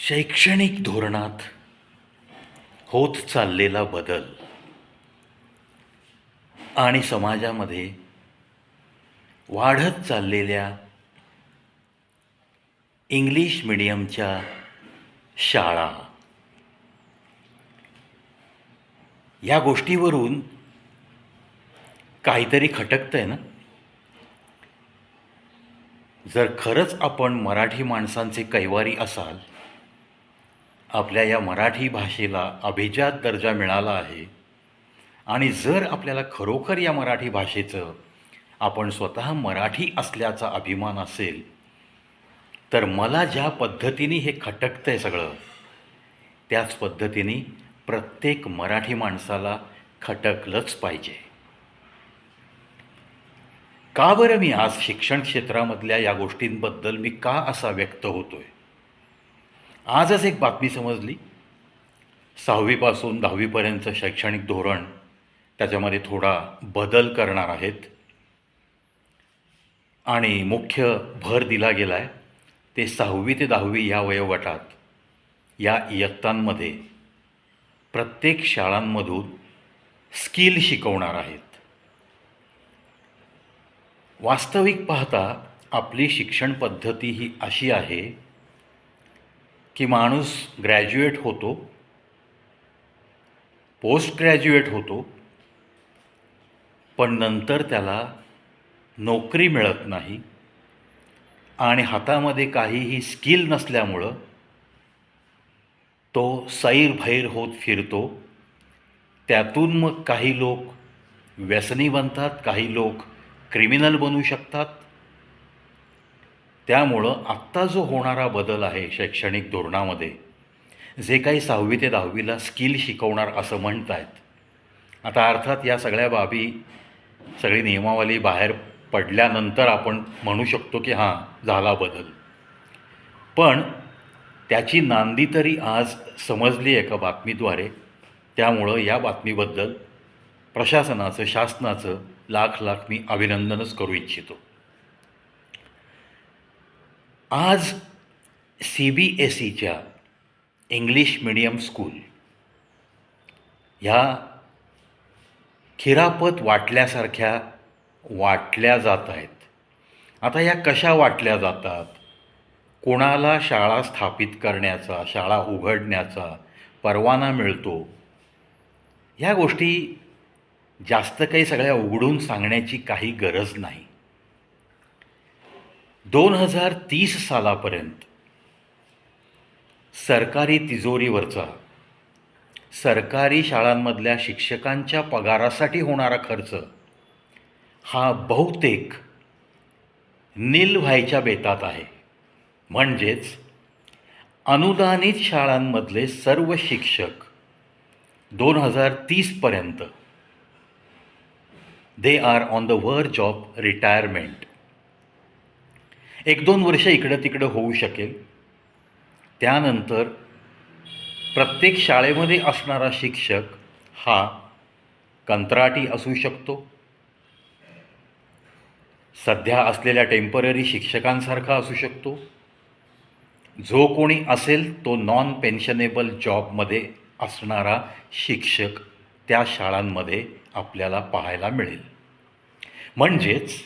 शैक्षणिक धोरणात होत चाललेला बदल आणि समाजामध्ये वाढत चाललेल्या इंग्लिश मिडियमच्या शाळा. या गोष्टीवरून काहीतरी खटकतंय ना? जर खरंच आपण मराठी माणसांचे कैवारी असाल आपल्या या मराठी भाषेला अभिजात दर्जा मिळाला आहे. आणि जर आपल्याला खरोखर या मराठी भाषेचं आपण स्वतः मराठी असल्याचा अभिमान असेल तर मला ज्या पद्धतीने हे खटकतं आहे सगळं त्याच पद्धतीने प्रत्येक मराठी माणसाला खटकलंच पाहिजे. का बरं मी आज शिक्षण क्षेत्रामधल्या या गोष्टींबद्दल मी का असा व्यक्त होतोय? आजच एक बातमी समजली. सहावीपासून दहावीपर्यंतचं शैक्षणिक धोरण त्याच्यामध्ये थोडा बदल करणार आहेत. आणि मुख्य भर दिला गेला आहे ते सहावी ते दहावी या वयोगटात या इयत्तांमध्ये प्रत्येक शाळांमधून स्किल शिकवणार आहेत. वास्तविक पाहता आपली शिक्षण पद्धती ही अशी आहे की माणूस ग्रॅज्युएट होतो पोस्ट ग्रॅज्युएट होतो पण नंतर त्याला नोकरी मिळत नाही आणि हातामध्ये काहीही स्किल नसल्यामुळं तो सैरभैर होत फिरतो. त्यातून मग काही लोक व्यसनी बनतात काही लोक क्रिमिनल बनू शकतात. त्यामुळं आत्ता जो होणारा बदल आहे शैक्षणिक धोरणामध्ये जे काही सहावी ते दहावीला स्किल शिकवणार असं म्हणत आहेत आता अर्थात या सगळ्या बाबी सगळी नियमावली बाहेर पडल्यानंतर आपण म्हणू शकतो की हां झाला बदल. पण त्याची नांदी तरी आज समजली एका बातमीद्वारे त्यामुळं या बातमीबद्दल प्रशासनाचं शासनाचं लाख लाख मी अभिनंदनच करू इच्छितो. आज सी बी एस ईच्या इंग्लिश मिडियम स्कूल ह्या खिरापत वाटल्यासारख्या वाटल्या जात आहेत. आता या कशा वाटल्या जातात? कोणाला शाळा स्थापित करण्याचा शाळा उघडण्याचा परवाना मिळतो? ह्या गोष्टी जास्त काही सगळ्या उघडून सांगण्याची काही गरज नाही. दोन हजार तीस सालापर्यंत. सरकारी तिजोरीवरचा सरकारी शाळांमधल्या शिक्षकांच्या पगारासाठी होणारा खर्च हा बहुतेक नील व्हायच्या बेतात आहे. म्हणजेच अनुदानित शाळांमधले सर्व शिक्षक दोन हजार तीसपर्यंत they are on the verge of retirement एक दोन वर्ष इकडं तिकडं होऊ शकेल. त्यानंतर प्रत्येक शाळेमध्ये असणारा शिक्षक हा कंत्राटी असू शकतो. सध्या असलेल्या टेंपररी शिक्षकांसारखा असू शकतो. जो कोणी असेल तो नॉन पेन्शनेबल जॉबमध्ये असणारा शिक्षक त्या शाळांमध्ये आपल्याला पाहायला मिळेल. म्हणजेच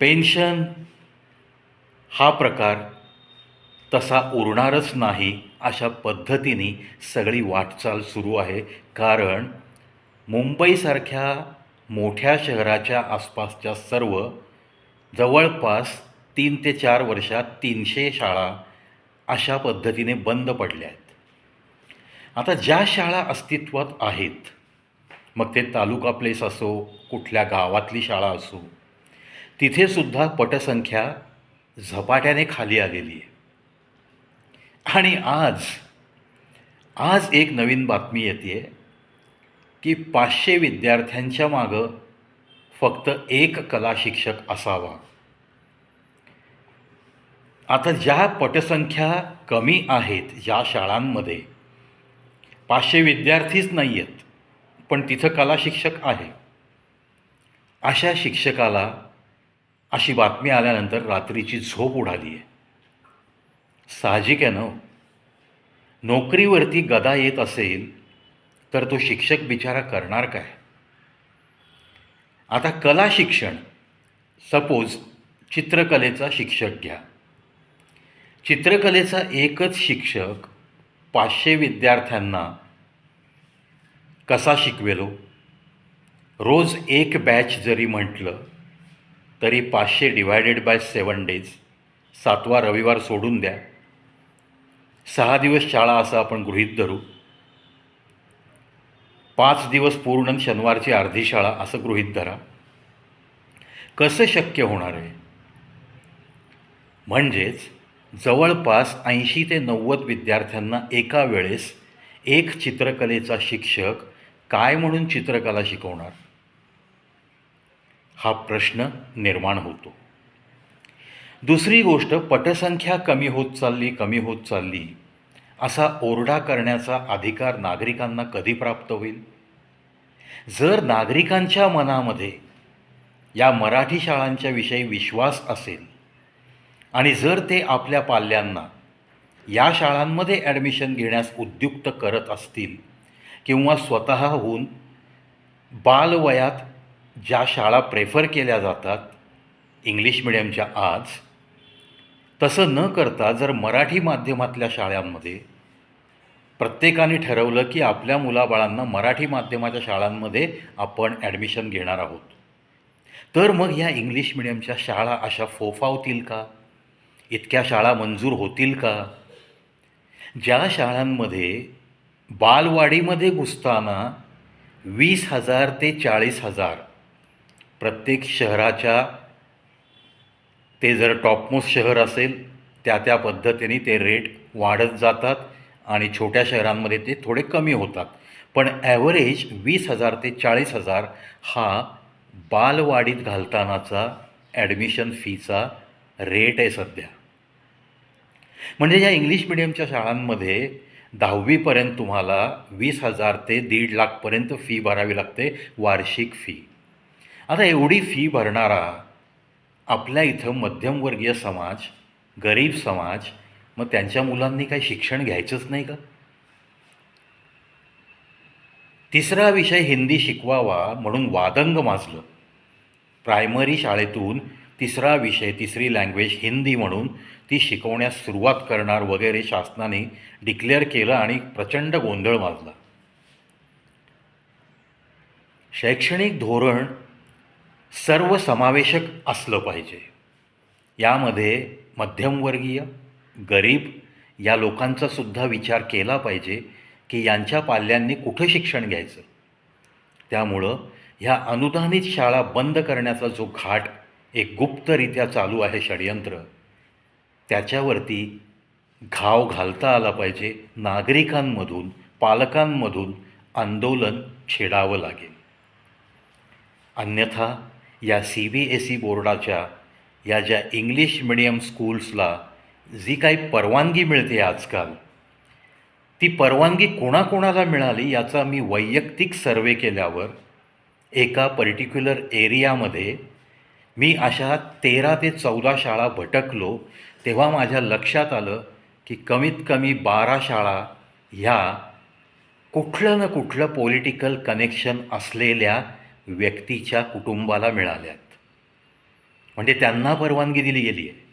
पेन्शन हा प्रकार तसा उरणारच नाही अशा पद्धतीने सगळी वाटचाल सुरू आहे. कारण मुंबईसारख्या मोठ्या शहराच्या आसपासच्या सर्व जवळपास तीन ते चार वर्षात तीनशे शाळा अशा पद्धतीने बंद पडल्या आहेत. आता ज्या शाळा अस्तित्वात आहेत मग ते तालुका प्लेस असो कुठल्या गावातली शाळा असो तिथेसुद्धा पटसंख्या झपाट्याने खाली आलेली आहे. आणि आज आज एक नवीन बातमी येते की पाचशे विद्यार्थ्यांच्या मागं फक्त एक कला शिक्षक असावा. आता ज्या पटसंख्या कमी आहेत ज्या शाळांमध्ये पाचशे विद्यार्थीच नाही आहेत पण तिथं कला शिक्षक आहे. अशा शिक्षकाला अशी बातमी आल्यानंतर रात्रीची झोप उडाली आहे. साहजिक आहे ना हो? नोकरीवरती गदा येत असेल तर तो शिक्षक बिचारा करणार काय? आता कला शिक्षण सपोज चित्रकलेचा शिक्षक घ्या. चित्रकलेचा एकच शिक्षक पाचशे विद्यार्थ्यांना कसा शिकवेलो हो? रोज एक बॅच जरी म्हटलं तरी पाचशे डिव्हायडेड बाय सेवन डेज सातवा रविवार सोडून द्या. सहा दिवस शाळा असं आपण गृहीत धरू. पाच दिवस पूर्ण शनिवारची अर्धी शाळा असं गृहीत धरा. कसं शक्य होणार आहे? म्हणजेच जवळपास ऐंशी ते नव्वद विद्यार्थ्यांना एका वेळेस एक चित्रकलेचा शिक्षक काय म्हणून चित्रकला शिकवणार? हा प्रश्न निर्माण होतो. दुसरी गोष्ट पटसंख्या कमी होत चालली कमी होत चालली असा ओरडा करण्याचा अधिकार नागरिकांना कधी प्राप्त होईल? जर नागरिकांच्या मनामध्ये या मराठी शाळांच्या विषयी विश्वास असेल आणि जर ते आपल्या पाल्यांना या शाळांमध्ये ॲडमिशन घेण्यास उद्युक्त करत असतील किंवा स्वतःहून बालवयात ज्या शाळा प्रेफर केल्या जातात इंग्लिश मिडियमच्या आज तसं न करता जर मराठी माध्यमातल्या शाळांमध्ये प्रत्येकाने ठरवलं की आपल्या मुलाबाळांना मराठी माध्यमाच्या शाळांमध्ये आपण ॲडमिशन घेणार आहोत तर मग ह्या इंग्लिश मिडियमच्या शाळा अशा फोफावतील का? इतक्या शाळा मंजूर होतील का? ज्या शाळांमध्ये बालवाडीमध्ये घुसताना वीस हजार ते चाळीस हजार प्रत्येक शहराच्या ते जर टॉपमोस्ट शहर असेल त्या त्या पद्धतीने ते रेट वाढत जातात आणि छोट्या शहरांमध्ये ते थोडे कमी होतात. पण ॲव्हरेज वीस हजार ते चाळीस हजार हा बालवाडीत घालतानाचा ॲडमिशन फीचा रेट आहे सध्या. म्हणजे या इंग्लिश मिडियमच्या शाळांमध्ये दहावीपर्यंत तुम्हाला वीस हजार ते दीड लाखपर्यंत फी भरावी लागते वार्षिक फी आता एवढी फी भरणारा आपल्या इथं मध्यमवर्गीय समाज गरीब समाज मग त्यांच्या मुलांनी काही शिक्षण घ्यायचंच नाही का? तिसरा विषय हिंदी शिकवावा म्हणून वादंग माजलं. प्रायमरी शाळेतून तिसरा विषय तिसरी लँग्वेज हिंदी म्हणून ती शिकवण्यास सुरुवात करणार वगैरे शासनाने डिक्लेअर केलं आणि प्रचंड गोंधळ माजला. शैक्षणिक धोरण सर्वसमावेशक असलं पाहिजे. यामध्ये मध्यमवर्गीय गरीब या लोकांचा सुद्धा विचार केला पाहिजे की यांच्या पाल्यांनी कुठं शिक्षण घ्यायचं? त्यामुळं ह्या अनुदानित शाळा बंद करण्याचा जो घाट एक गुप्तरित्या चालू आहे षडयंत्र त्याच्यावरती घाव घालता आला पाहिजे नागरिकांमधून पालकांमधून आंदोलन छेडावं लागेल. अन्यथा या सी बी एस ई बोर्डाच्या या ज्या इंग्लिश मिडियम स्कूल्सला जी काही परवानगी मिळते आजकाल ती परवानगी कोणाकोणाला मिळाली याचा मी वैयक्तिक सर्वे केल्यावर एका पर्टिक्युलर एरियामध्ये मी अशा तेरा ते चौदा शाळा भटकलो तेव्हा माझ्या लक्षात आलं की कमीत कमी बारा शाळा ह्या कुठलं ना कुठलं पॉलिटिकल कनेक्शन असलेल्या व्यक्तीच्या कुटुंबाला मिळाल्यात. म्हणजे त्यांना परवानगी दिली गेली आहे.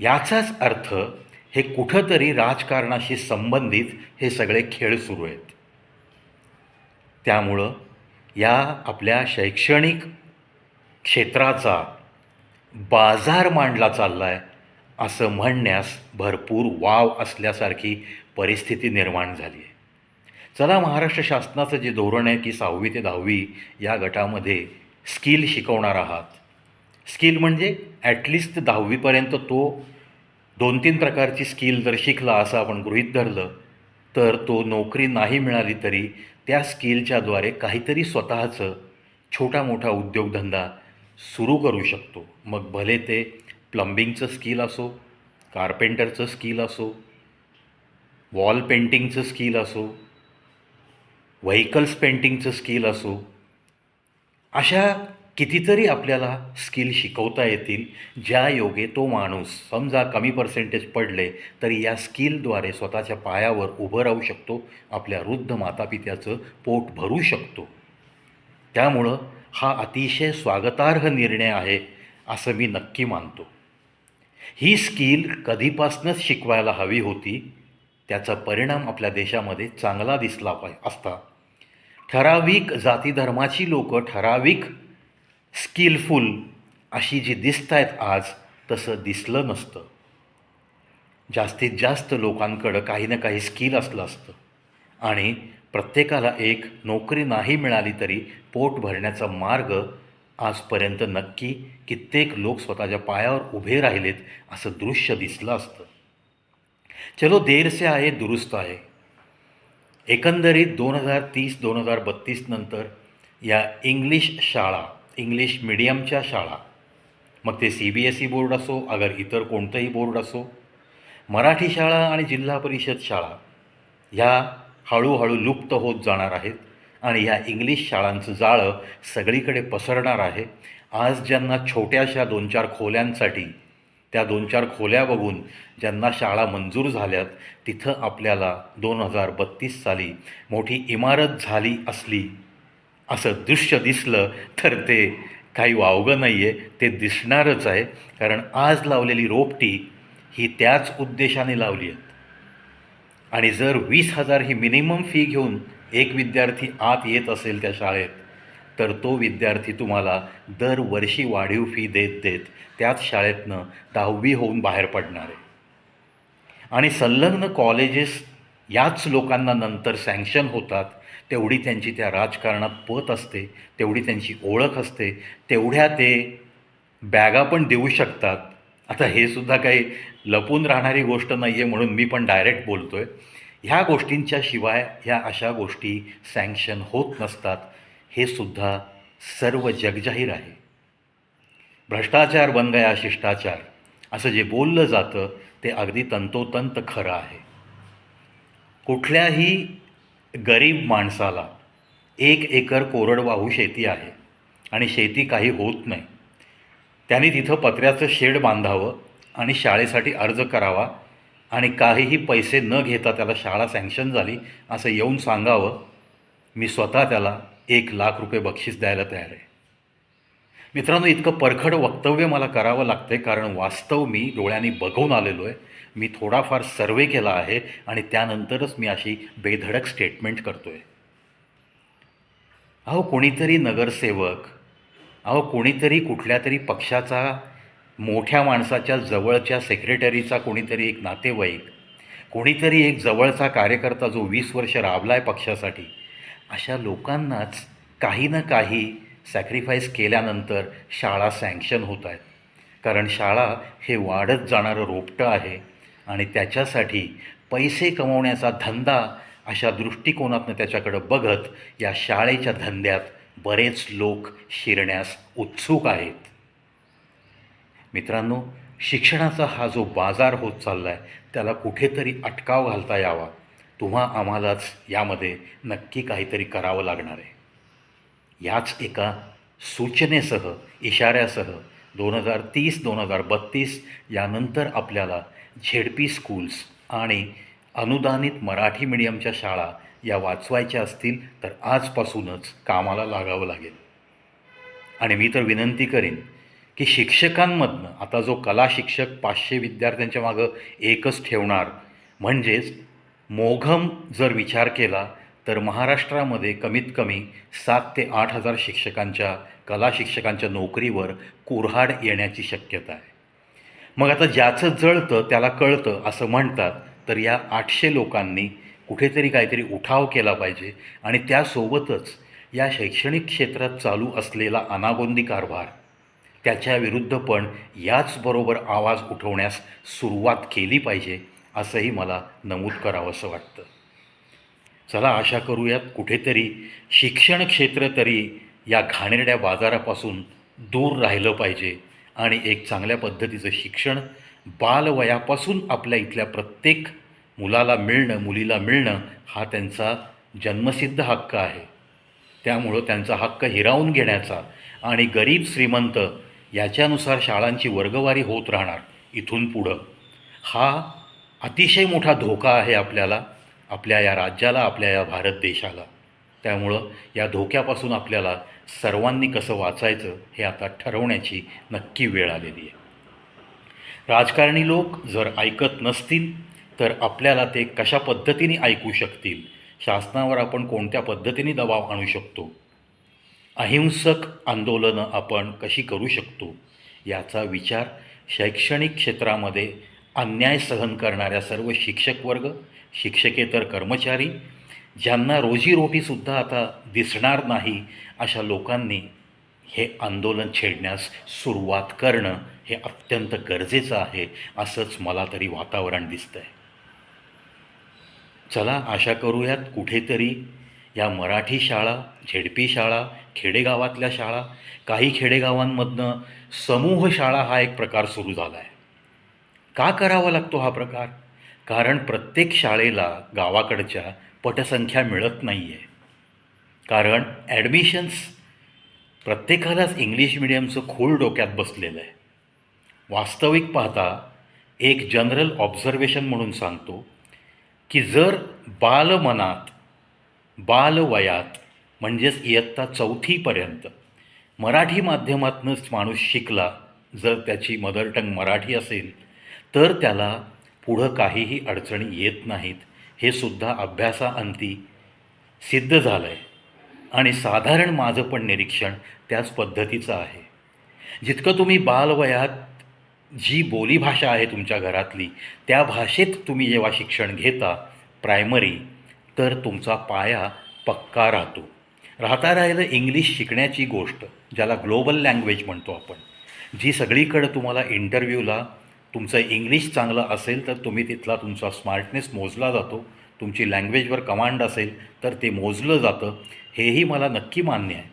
याचाच अर्थ हे कुठंतरी राजकारणाशी संबंधित हे सगळे खेळ सुरू आहेत. त्यामुळं या आपल्या शैक्षणिक क्षेत्राचा बाजार मांडला चालला आहे असं म्हणण्यास भरपूर वाव असल्यासारखी परिस्थिती निर्माण झाली आहे. चला महाराष्ट्र शासनाचं जे धोरण आहे की सहावी ते दहावी या गटामध्ये स्किल शिकवणार आहात. स्किल म्हणजे ॲटलिस्ट दहावीपर्यंत तो दोन तीन प्रकारची स्किल जर शिकला असं आपण गृहीत धरलं तर तो नोकरी नाही मिळाली तरी त्या स्किलच्याद्वारे काहीतरी स्वतःचं छोटा मोठा उद्योगधंदा सुरू करू शकतो. मग भले ते प्लंबिंगचं स्किल असो कार्पेंटरचं स्किल असो वॉल पेंटिंगचं स्किल असो व्हेकल्स पेंटिंगचं स्किल असो अशा कितीतरी आपल्याला स्किल शिकवता येतील ज्या योगे तो माणूस समजा कमी पर्सेंटेज पडले तरी या स्किलद्वारे स्वतःच्या पायावर उभं राहू शकतो आपल्या वृद्ध मातापित्याचं पोट भरू शकतो. त्यामुळं हा अतिशय स्वागतार्ह निर्णय आहे असं मी नक्की मानतो. ही स्किल कधीपासूनच शिकवायला हवी होती त्याचा परिणाम आपल्या देशामध्ये चांगला दिसला पाय असता. ठराविक जातीधर्माची लोकं ठराविक स्किलफुल अशी जी दिसत आहेत आज तसं दिसलं नसतं. जास्तीत जास्त लोकांकडं काही ना काही स्किल असलं असतं. आणि प्रत्येकाला एक नोकरी नाही मिळाली तरी पोट भरण्याचा मार्ग आजपर्यंत नक्की कित्येक लोक स्वतःच्या पायावर उभे राहिलेत असं दृश्य दिसलं असतं. चलो देर से आहे दुरुस्त आहे. एकंदरीत दोन हजार तीस दोन हजार बत्तीस नंतर या इंग्लिश शाळा इंग्लिश मिडियमच्या शाळा मग ते C B S E board असो अगर इतर कोणतंही बोर्ड असो मराठी शाळा आणि जिल्हा परिषद शाळा ह्या हळूहळू लुप्त होत जाणार आहेत आणि ह्या इंग्लिश शाळांचं जाळं सगळीकडे पसरणार आहे. आज ज्यांना छोट्याशा दोन चार खोल्यांसाठी त्या दोन चार खोल्या बघून ज्यांना शाळा मंजूर झाल्यात तिथं आपल्याला दोन हजार बत्तीस साली मोठी इमारत झाली असली. असं दृश्य दिसलं तर ते काही वावगं नाही आहे ते दिसणारच आहे. कारण आज लावलेली रोपटी ही त्याच उद्देशाने लावली आहेत. आणि जर वीस हजार ही मिनिमम फी घेऊन एक विद्यार्थी आत येत असेल त्या शाळेत तर तो विद्यार्थी तुम्हाला दरवर्षी वाढीव फी देत देत त्याच शाळेतनं दहावी होऊन बाहेर पडणार आहे. आणि संलग्न कॉलेजेस याच लोकांना नंतर सँक्शन होतात तेवढी त्यांची त्या राजकारणात पत असते तेवढी त्यांची ओळख असते तेवढ्या ते बॅगा पण देऊ शकतात. आता हे सुद्धा काही लपून राहणारी गोष्ट नाही आहे म्हणून मी पण डायरेक्ट बोलतो आहे ह्या गोष्टींच्या शिवाय ह्या अशा गोष्टी सँक्शन होत नसतात. हे सुद्धा सर्व जगजाहीर आहे. भ्रष्टाचार बन गया शिष्टाचार असं जे बोललं जातं ते अगदी तंतोतंत खरं आहे. कुठल्याही गरीब माणसाला एक एकर कोरडवाहू शेती आहे आणि शेती काही होत नाही. त्याने तिथं पत्र्याचं शेड बांधावं आणि शाळेसाठी अर्ज करावा आणि काहीही पैसे न घेता त्याला शाळा सँक्शन झाली असं येऊन सांगावं. मी स्वतः त्याला एक लाख रुपये बक्षीस द्यायला तयार आहे. मित्रांनो इतकं परखड वक्तव्य मला करावं लागतं आहे कारण वास्तव मी डोळ्यांनी बघून आलेलो आहे. मी थोडाफार सर्वे केला आहे आणि त्यानंतरच मी अशी बेधडक स्टेटमेंट करतो आहे अहो कोणीतरी नगरसेवक अहो कोणीतरी कुठल्या तरी पक्षाचा मोठ्या माणसाच्या जवळच्या सेक्रेटरीचा कोणीतरी एक नातेवाईक कोणीतरी एक जवळचा कार्यकर्ता जो वीस वर्ष राबला आहे पक्षासाठी अशा लोकांनाच काही ना काही सॅक्रिफाईस केल्यानंतर शाळा सँक्शन होत आहेत. कारण शाळा हे वाढत जाणारं रोपटं आहे आणि त्याच्यासाठी पैसे कमवण्याचा धंदा अशा दृष्टिकोनातनं त्याच्याकडं बघत या शाळेच्या धंद्यात बरेच लोक शिरण्यास उत्सुक आहेत. मित्रांनो शिक्षणाचा हा जो बाजार होत चालला आहे त्याला कुठेतरी अटकाव घालता यावा. तुम्हा आम्हालाच यामध्ये नक्की काहीतरी करावं लागणार आहे. याच एका सूचनेसह इशाऱ्यासह दोन हजार तीस दोन हजार बत्तीस यानंतर आपल्याला झेडपी स्कूल्स आणि अनुदानित मराठी मीडियमच्या शाळा या वाचवायच्या असतील तर आजपासूनच कामाला लागावं लागेल. आणि मी तर विनंती करेन की शिक्षकांमधनं आता जो कला शिक्षक पाचशे विद्यार्थ्यांच्या मागं एकच ठेवणार म्हणजेच मोघम जर विचार केला तर महाराष्ट्रामध्ये कमीत कमी सात ते आठ हजार शिक्षकांच्या कला शिक्षकांच्या नोकरीवर कुऱ्हाड येण्याची शक्यता आहे. मग आता ज्याचं जळतं त्याला कळतं असं म्हणतात तर या आठशे लोकांनी कुठेतरी काहीतरी उठाव केला पाहिजे आणि त्यासोबतच या शैक्षणिक क्षेत्रात चालू असलेला अनागोंदी कारभार त्याच्याविरुद्ध पण याचबरोबर आवाज उठवण्यास सुरुवात केली पाहिजे असंही मला नमूद करावंसं वाटतं. चला आशा करूयात कुठेतरी शिक्षण क्षेत्र तरी या घाणेरड्या बाजारापासून दूर राहिलं पाहिजे आणि एक चांगल्या पद्धतीचं शिक्षण बालवयापासून आपल्या इथल्या प्रत्येक मुलाला मिळणं मुलीला मिळणं हा त्यांचा जन्मसिद्ध हक्क आहे. त्यामुळं त्यांचा हक्क हिरावून घेण्याचा आणि गरीब श्रीमंत याच्यानुसार शाळांची वर्गवारी होत राहणार इथून पुढं हा अतिशय मोठा धोका आहे आपल्याला आपल्या या राज्याला आपल्या या भारत देशाला. त्यामुळं या धोक्यापासून आपल्याला सर्वांनी कसं वाचायचं हे आता ठरवण्याची नक्की वेळ आलेली आहे. राजकारणी लोक जर ऐकत नसतील तर आपल्याला ते कशा पद्धतीने ऐकू शकतील? शासनावर आपण कोणत्या पद्धतीने दबाव आणू शकतो? अहिंसक आंदोलनं आपण कशी करू शकतो? याचा विचार शैक्षणिक क्षेत्रामध्ये अन्याय सहन करणाऱ्या सर्व शिक्षक वर्ग शिक्षकेतर कर्मचारी ज्यांना रोजीरोटीसुद्धा आता दिसणार नाही अशा लोकांनी हे आंदोलन छेडण्यास सुरुवात करणं हे अत्यंत गरजेचं आहे असंच मला तरी वातावरण दिसतं आहे चला आशा करूयात कुठेतरी या मराठी शाळा झेडपी शाळा खेडेगावातल्या शाळा काही खेडेगावांमधनं समूह शाळा हा एक प्रकार सुरू झाला आहे का करावा लागतो हा प्रकार? कारण प्रत्येक शाळेला गावाकडच्या पटसंख्या मिळत नाही आहे कारण ॲडमिशन्स प्रत्येकालाच इंग्लिश मिडियमचं खोल डोक्यात बसलेलं आहे. वास्तविक पाहता एक जनरल ऑब्झर्वेशन म्हणून सांगतो की जर बालमनात बालवयात म्हणजेच इयत्ता चौथीपर्यंत मराठी माध्यमातूनच माणूस शिकला जर त्याची मदर टंग मराठी असेल तर त्याला पुढं काहीही अडचणी येत नाहीत हे सुद्धा अभ्यासाअंती सिद्ध झालं आहे आणि साधारण माझं पण निरीक्षण त्याच पद्धतीचं आहे. जितकं तुम्ही बालवयात जी बोलीभाषा आहे तुमच्या घरातली त्या भाषेत तुम्ही जेव्हा शिक्षण घेता प्रायमरी तर तुमचा पाया पक्का राहतो. राहता राहिलं इंग्लिश शिकण्याची गोष्ट ज्याला ग्लोबल लँग्वेज म्हणतो आपण जी सगळीकडं तुम्हाला इंटरव्ह्यूला तुमचं इंग्लिश चांगलं असेल तर तुम्ही तिथला तुमचा स्मार्टनेस मोजला जातो. तुमची लँग्वेजवर कमांड असेल तर ते मोजलं जातं. हेही मला नक्की मान्य आहे.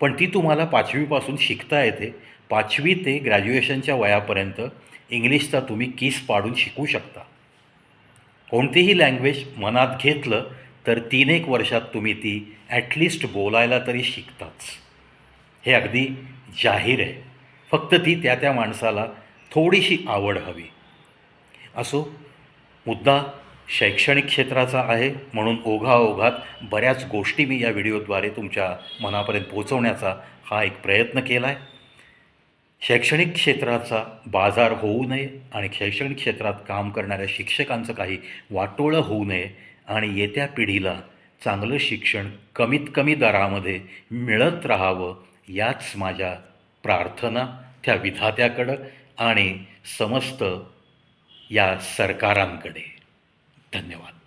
पण ती तुम्हाला पाचवीपासून शिकता येते. पाचवी ते ग्रॅज्युएशनच्या वयापर्यंत इंग्लिशचा तुम्ही किस पाडून शिकू शकता. कोणतीही लँग्वेज मनात घेतलं तर तीन एक वर्षात तुम्ही ती ॲटलिस्ट बोलायला तरी शिकताच. हे अगदी जाहीर आहे. फक्त ती त्या त्या माणसाला थोडीशी आवड हवी. असो मुद्दा शैक्षणिक क्षेत्राचा आहे म्हणून ओघाओघात बऱ्याच गोष्टी मी या व्हिडिओद्वारे तुमच्या मनापर्यंत पोहोचवण्याचा हा एक प्रयत्न केला आहे शैक्षणिक क्षेत्राचा बाजार होऊ नये आणि शैक्षणिक क्षेत्रात काम करणाऱ्या शिक्षकांचं काही वाटोळं होऊ नये आणि येत्या पिढीला चांगलं शिक्षण कमीत कमी दरामध्ये मिळत राहावं याच माझ्या प्रार्थना त्या विधात्याकडं आणि समस्त या सरकारांकडे धन्यवाद.